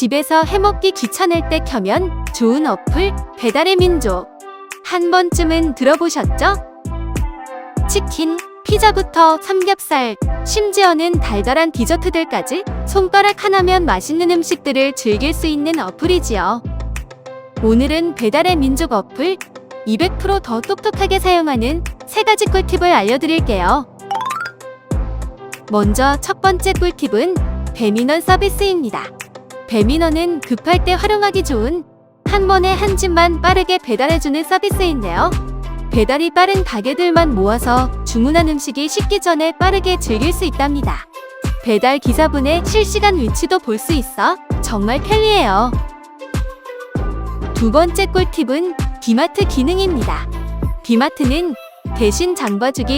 집에서 해먹기 귀찮을 때 켜면 좋은 어플 배달의 민족. 한 번쯤은 들어보셨죠? 치킨, 피자부터 삼겹살, 심지어는 달달한 디저트들까지 손가락 하나면 맛있는 음식들을 즐길 수 있는 어플이지요. 오늘은 배달의 민족 어플 200%더 똑똑하게 사용하는 세 가지 꿀팁을 알려드릴게요. 먼저 첫 번째 꿀팁은 배민원 서비스입니다. 배민원은 급할 때 활용하기 좋은 한 번에 한 집만 빠르게 배달해주는 서비스인데요. 배달이 빠른 가게들만 모아서 주문한 음식이 식기 전에 빠르게 즐길 수 있답니다. 배달 기사분의 실시간 위치도 볼 수 있어 정말 편리해요. 두 번째 꿀팁은 디마트 기능입니다. 디마트는 대신 장봐주기